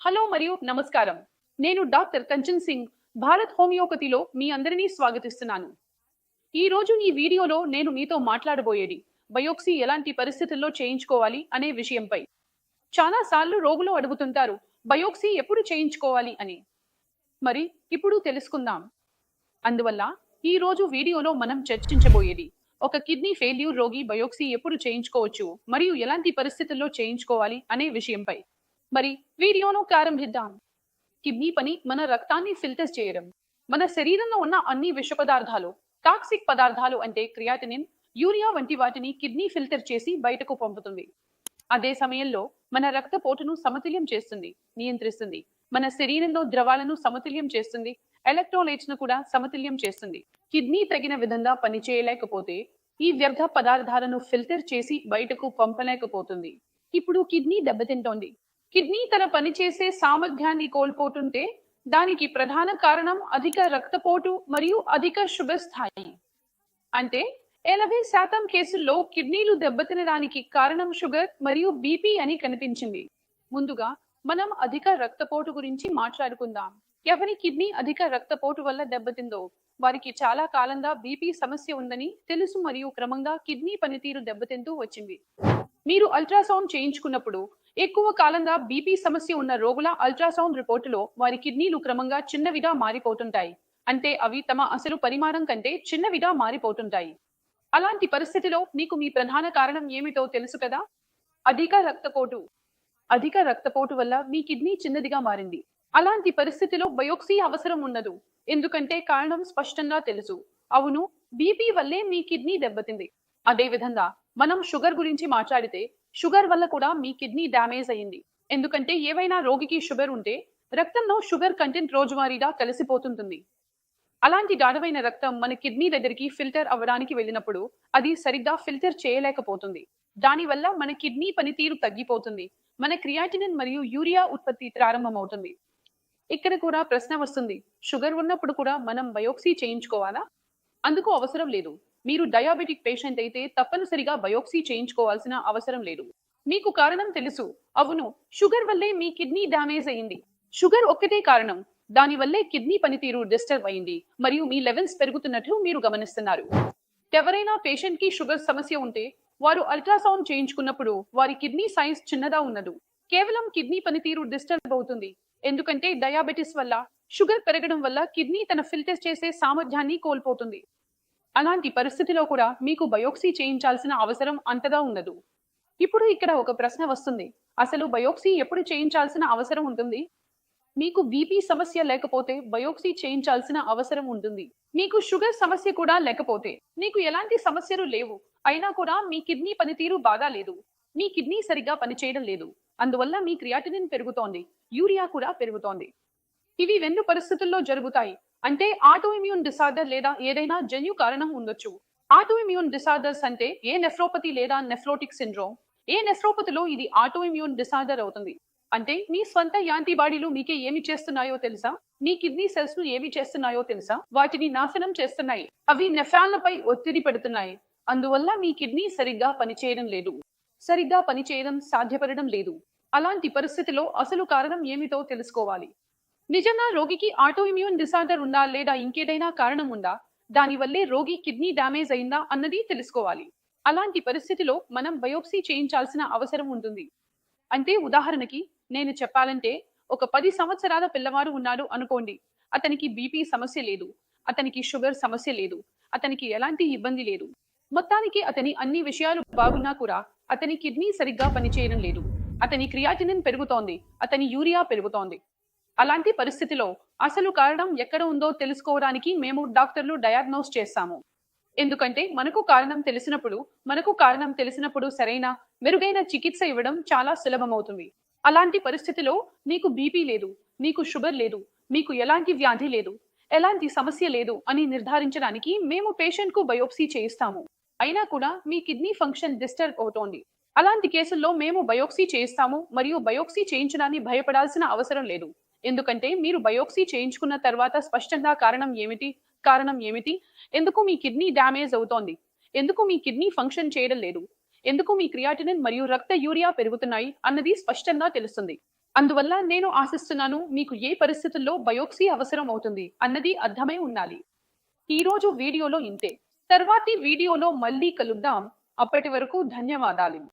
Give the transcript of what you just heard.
Hello మరియు నమస్కారం. నేను డాక్టర్ కంచన్ సింగ్ భారత్ హోమియోపతిలో మీ అందరినీ స్వాగతిస్తున్నాను. ఈ రోజు ఈ వీడియోలో నేను మీతో మాట్లాడబోయేది బయోప్సీ ఎలాంటి పరిస్థితుల్లో చేయించుకోవాలి అనే విషయంపై. చాలా సార్లు రోగులు అడుగుతుంటారు బయోప్సీ ఎప్పుడు చేయించుకోవాలి అని. మరి ఇప్పుడు తెలుసుకుందాం. అందువల్ల ఈ రోజు వీడియోలో మనం చర్చించబోయేది ఒక కిడ్నీ ఫెయిల్యూర్ రోగి బయోప్సీ ఎప్పుడు చేయించుకోవచ్చు మరియు ఎలాంటి పరిస్థితుల్లో చేయించుకోవాలి అనే విషయంపై. మరి వీడియోను ప్రారంభిద్దాం. కిడ్నీ పని మన రక్తాన్ని ఫిల్టర్ చేయడం. మన శరీరంలో ఉన్న అన్ని విష పదార్థాలు టాక్సిక్ పదార్థాలు అంటే క్రియాటినిన్ యూరియా వంటి వాటిని కిడ్నీ ఫిల్టర్ చేసి బయటకు పంపుతుంది. అదే సమయంలో మన రక్తపోటును సమతుల్యం చేస్తుంది నియంత్రిస్తుంది. మన శరీరంలో ద్రవాలను సమతుల్యం చేస్తుంది ఎలక్ట్రోలైట్స్ను కూడా సమతుల్యం చేస్తుంది. కిడ్నీ తగిన విధంగా పనిచేయలేకపోతే ఈ వ్యర్థ పదార్థాలను ఫిల్టర్ చేసి బయటకు పంపలేకపోతుంది. ఇప్పుడు కిడ్నీ దెబ్బతింటోంది. కిడ్నీ తన పనిచేసే సామర్థ్యాన్ని కోల్పోతుంటే దానికి ప్రధాన కారణం అధిక రక్తపోటు మరియు అధిక షుగర్ స్థాయి అంటే ఎనభై శాతం కేసుల్లో కిడ్నీలు దెబ్బతినడానికి కారణం షుగర్ మరియు బీపీ అని కనిపించింది. ముందుగా మనం అధిక రక్తపోటు గురించి మాట్లాడుకుందాం. ఎవరి కిడ్నీ అధిక రక్తపోటు వల్ల దెబ్బతిందో వారికి చాలా కాలంగా బీపీ సమస్య ఉందని తెలుసు మరియు క్రమంగా కిడ్నీ పనితీరు దెబ్బతింటూ వచ్చింది. మీరు అల్ట్రాసౌండ్ చేయించుకున్నప్పుడు ఎక్కువ కాలంగా బీపీ సమస్య ఉన్న రోగుల అల్ట్రాసౌండ్ రిపోర్టులో వారి కిడ్నీలు క్రమంగా చిన్నవిగా మారిపోతుంటాయి. అంటే అవి తమ అసలు పరిమాణం కంటే చిన్నవిగా మారిపోతుంటాయి. అలాంటి పరిస్థితిలో మీకు మీ ప్రధాన కారణం ఏమిటో తెలుసు కదా? అధిక రక్తపోటు. అధిక రక్తపోటు వల్ల మీ కిడ్నీ చిన్నదిగా మారింది. అలాంటి పరిస్థితిలో బయోక్సీ అవసరం ఉండదు ఎందుకంటే కారణం స్పష్టంగా తెలుసు. అవును బీపీ వల్లే మీ కిడ్నీ దెబ్బతింది. అదే విధంగా మనం షుగర్ గురించి మాట్లాడితే షుగర్ వల్ల కూడా మీ కిడ్నీ డ్యామేజ్ అయ్యింది. ఎందుకంటే ఏవైనా రోగికి షుగర్ ఉంటే రక్తంలో షుగర్ కంటెంట్ రోజువారీగా కలిసిపోతుంటుంది. అలాంటి గాఢమైన రక్తం మన కిడ్నీ దగ్గరికి ఫిల్టర్ అవ్వడానికి వెళ్ళినప్పుడు అది సరిగ్గా ఫిల్టర్ చేయలేకపోతుంది. దానివల్ల మన కిడ్నీ పనితీరు తగ్గిపోతుంది. మన క్రియాటినిన్ మరియు యూరియా ఉత్పత్తి ప్రారంభమవుతుంది. ఇక్కడ కూడా ప్రశ్న వస్తుంది. షుగర్ ఉన్నప్పుడు కూడా మనం బయోప్సీ చేయించుకోవాలా? అందుకు అవసరం లేదు. మీరు డయాబెటిక్ పేషెంట్ అయితే తప్పనిసరిగా బయోప్సీ చేయించుకోవాల్సిన అవసరం లేదు. మీకు కారణం తెలుసు. అవును షుగర్ వల్లే మీ కిడ్నీ డ్యామేజ్ అయింది. షుగర్ ఒక్కటే కారణం. దాని వల్లే కిడ్నీ పనితీరు డిస్టర్బ్ అయింది. మరియు మీ లెవెల్స్ పెరుగుతున్నట్లు మీరు గమనిస్తున్నారు. ఎవరైనా పేషెంట్కి షుగర్ సమస్య ఉంటే వారు అల్ట్రాసౌండ్ చేయించుకున్నప్పుడు వారి కిడ్నీ సైజ్ చిన్నదా ఉన్నదు. కేవలం కిడ్నీ పనితీరు డిస్టర్బ్ అవుతుంది. ఎందుకంటే డయాబెటిస్ వల్ల షుగర్ పెరగడం వల్ల కిడ్నీ తన ఫిల్టర్ చేసే సామర్థ్యాన్ని కోల్పోతుంది. అలాంటి పరిస్థితిలో కూడా మీకు బయోక్సీ చేయించాల్సిన అవసరం అంతగా ఉండదు. ఇప్పుడు ఇక్కడ ఒక ప్రశ్న వస్తుంది. అసలు బయోక్సీ ఎప్పుడు చేయించాల్సిన అవసరం ఉంటుంది? మీకు బీపీ సమస్య లేకపోతే బయోక్సీ చేయించాల్సిన అవసరం ఉంటుంది. మీకు షుగర్ సమస్య కూడా లేకపోతే మీకు ఎలాంటి సమస్యలు లేవు. అయినా కూడా మీ కిడ్నీ పనితీరు బాగా లేదు. మీ కిడ్నీ సరిగ్గా పనిచేయడం లేదు. అందువల్ల మీ క్రియాటినిన్ పెరుగుతోంది. యూరియా కూడా పెరుగుతోంది. ఇవి రెండు పరిస్థితుల్లో జరుగుతాయి. అంటే ఆటో ఇమ్యూన్ డిసార్డర్ లేదా ఏదైనా జన్యు కారణం ఉండొచ్చు. ఆటో ఇమ్యూన్ డిసార్డర్స్ అంటే ఏ నెఫ్రోపతి లేదా నెఫ్రోటిక్ సిండ్రోమ్ ఏ నెఫ్రోపతిలో ఇది ఆటో ఇమ్యూన్ డిసార్డర్ అవుతుంది? అంటే మీ స్వంత యాంటీబాడీలు మీకే ఏమి చేస్తున్నాయో తెలుసా? మీ కిడ్నీ సెల్స్ను ఏమి చేస్తున్నాయో తెలుసా? వాటిని నాశనం చేస్తున్నాయి. అవి నెఫ్రాన్లపై ఒత్తిడి పెడుతున్నాయి. అందువల్ల మీ కిడ్నీ సరిగ్గా పనిచేయడం లేదు. సరిగ్గా పనిచేయడం సాధ్యపడడం లేదు. అలాంటి పరిస్థితిలో అసలు కారణం ఏమిటో తెలుసుకోవాలి. నిజంగా రోగికి ఆటో ఇమ్యూన్ డిసార్డర్ ఉందా లేదా ఇంకేదైనా కారణం ఉందా? దానివల్లే రోగి కిడ్నీ డ్యామేజ్ అయిందా అన్నది తెలుసుకోవాలి. అలాంటి పరిస్థితిలో మనం బయోప్సీ చేయించాల్సిన అవసరం ఉంటుంది. అంటే ఉదాహరణకి నేను చెప్పాలంటే ఒక పది సంవత్సరాల పిల్లవారు ఉన్నారు అనుకోండి. అతనికి బీపీ సమస్య లేదు. అతనికి షుగర్ సమస్య లేదు. అతనికి ఎలాంటి ఇబ్బంది లేదు. మొత్తానికి అతని అన్ని విషయాలు బాగున్నా కూడా అతని కిడ్నీ సరిగ్గా పనిచేయడం లేదు. అతని క్రియాటినిన్ పెరుగుతోంది. అతని యూరియా పెరుగుతోంది. అలాంటి పరిస్థితిలో అసలు కారణం ఎక్కడ ఉందో తెలుసుకోవడానికి మేము డాక్టర్లు డయాగ్నోస్ చేస్తాము ఎందుకంటే మనకు కారణం తెలిసినప్పుడు మనకు కారణం తెలిసినప్పుడు సరైన మెరుగైన చికిత్స ఇవ్వడం చాలా సులభమవుతుంది. అలాంటి పరిస్థితిలో నీకు బీపీ లేదు నీకు షుగర్ లేదు మీకు ఎలాంటి వ్యాధి లేదు ఎలాంటి సమస్య లేదు అని నిర్ధారించడానికి మేము పేషెంట్కు బయోప్సీ చేయిస్తాము. అయినా కూడా మీ కిడ్నీ ఫంక్షన్ డిస్టర్బ్ అవుతోంది. అలాంటి కేసుల్లో మేము బయోప్సీ చేయిస్తాము మరియు బయోప్సీ చేయించడాన్ని భయపడాల్సిన అవసరం లేదు. ఎందుకంటే మీరు బయోప్సీ చేయించుకున్న తర్వాత స్పష్టంగా కారణం ఏమిటి? కారణం ఏమిటి? ఎందుకు మీ కిడ్నీ డ్యామేజ్ అవుతోంది? ఎందుకు మీ కిడ్నీ ఫంక్షన్ చేయడం లేదు? ఎందుకు మీ క్రియాటినిన్ మరియు రక్త యూరియా పెరుగుతున్నాయి అన్నది స్పష్టంగా తెలుస్తుంది. అందువల్ల నేను ఆశిస్తున్నాను మీకు ఏ పరిస్థితుల్లో బయోప్సీ అవసరం అవుతుంది అన్నది అర్థమై ఉండాలి. ఈరోజు వీడియోలో ఇంతే. తర్వాతి వీడియోలో మళ్ళీ కలుద్దాం. అప్పటి వరకు ధన్యవాదాలు.